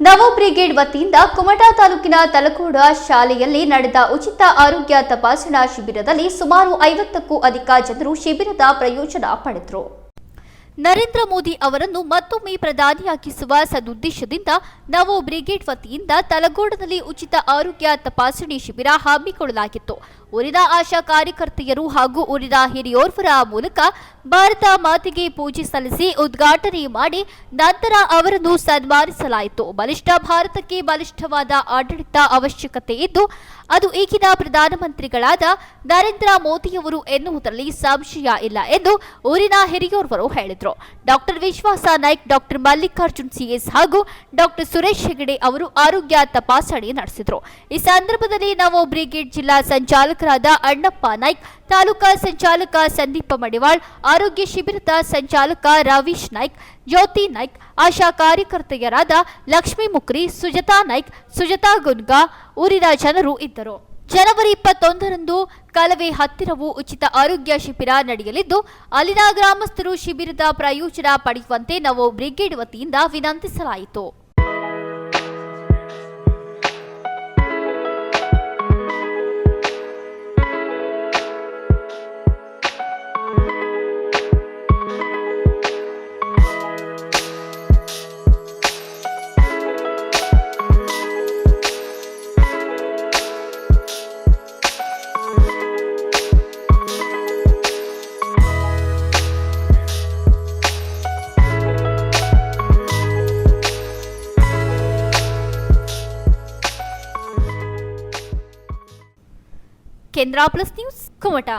ನವ ಬ್ರಿಗೇಡ್ ವತಿಯಿಂದ ಕುಮಟಾ ತಾಲೂಕಿನ ತಲಕೋಡ ಶಾಲೆಯಲ್ಲಿ ನಡೆದ ಉಚಿತ ಆರೋಗ್ಯ ತಪಾಸಣಾ ಶಿಬಿರದಲ್ಲಿ ಸುಮಾರು ಐವತ್ತಕ್ಕೂ ಅಧಿಕ ಜನರು ಶಿಬಿರದ ಪ್ರಯೋಜನ ಪಡೆದರು. ನರೇಂದ್ರ ಮೋದಿ ಅವರನ್ನು ಮತ್ತೊಮ್ಮೆ ಪ್ರಧಾನಿಯಾಗಿಸುವ ಸದುದ್ದೇಶದಿಂದ ನವೋ ಬ್ರಿಗೇಡ್ ವತಿಯಿಂದ ತಲಗೋಡದಲ್ಲಿ ಉಚಿತ ಆರೋಗ್ಯ ತಪಾಸಣೆ ಶಿಬಿರ ಹಮ್ಮಿಕೊಳ್ಳಲಾಗಿತ್ತು. ಊರಿನ ಆಶಾ ಕಾರ್ಯಕರ್ತೆಯರು ಹಾಗೂ ಊರಿನ ಹಿರಿಯೋರ್ವರ ಮೂಲಕ ಭಾರತ ಮಾತೆಗೆ ಪೂಜೆ ಸಲ್ಲಿಸಿ ಉದ್ಘಾಟನೆ ಮಾಡಿ ನಂತರ ಅವರನ್ನು ಸನ್ಮಾನಿಸಲಾಯಿತು. ಬಲಿಷ್ಠ ಭಾರತಕ್ಕೆ ಬಲಿಷ್ಠವಾದ ಆಡಳಿತ ಅವಶ್ಯಕತೆ ಇದ್ದು, ಅದು ಈಗಿನ ಪ್ರಧಾನಮಂತ್ರಿಗಳಾದ ನರೇಂದ್ರ ಮೋದಿಯವರು ಎನ್ನುವುದರಲ್ಲಿ ಸಂಶಯ ಇಲ್ಲ ಎಂದು ಊರಿನ ಹಿರಿಯೋರ್ವರು ಹೇಳಿದರು. Doctor Vishwas Naik doctor Mallikarjun C S ಹಾಗೂ ಡಾಕ್ಟರ್ ಸುರೇಶ್ ಹೆಗಡೆ ಅವರು ಆರೋಗ್ಯ ತಪಾಸಣೆ ನಡೆಸಿದರು. ಈ ಸಂದರ್ಭದಲ್ಲಿ ನಾವು ಬ್ರಿಗೇಡ್ ಜಿಲ್ಲಾ ಸಂಚಾಲಕರಾದ ಅಣ್ಣಪ್ಪ ನಾಯ್ಕ್, ತಾಲೂಕಾ ಸಂಚಾಲಕ ಸಂದೀಪ ಮಡಿವಾಳ್, ಆರೋಗ್ಯ ಶಿಬಿರದ ಸಂಚಾಲಕ ರವೀಶ್ ನಾಯ್ಕ್, ಜ್ಯೋತಿ ನಾಯ್ಕ್, ಆಶಾ ಕಾರ್ಯಕರ್ತೆಯರಾದ ಲಕ್ಷ್ಮೀ ಮುಕ್ರಿ, ಸುಜತಾ ನಾಯ್ಕ್, ಸುಜತಾ ಗುನ್ಗಾ ಊರಿನ ಜನರು ಇದ್ದರು. ಜನವರಿ ಇಪ್ಪತ್ತೊಂದರಂದು ಕಲವೆ ಹತ್ತಿರವು ಉಚಿತ ಆರೋಗ್ಯ ಶಿಬಿರ ನಡೆಯಲಿದ್ದು, ಅಲ್ಲಿನ ಗ್ರಾಮಸ್ಥರು ಶಿಬಿರದ ಪ್ರಯೋಜನ ಪಡೆಯುವಂತೆ ನವೋ ಬ್ರಿಗೇಡ್ ವತಿಯಿಂದ ವಿನಂತಿಸಲಾಯಿತು. కేంద్ర ప్లస్ న్యూస్ కుమటా.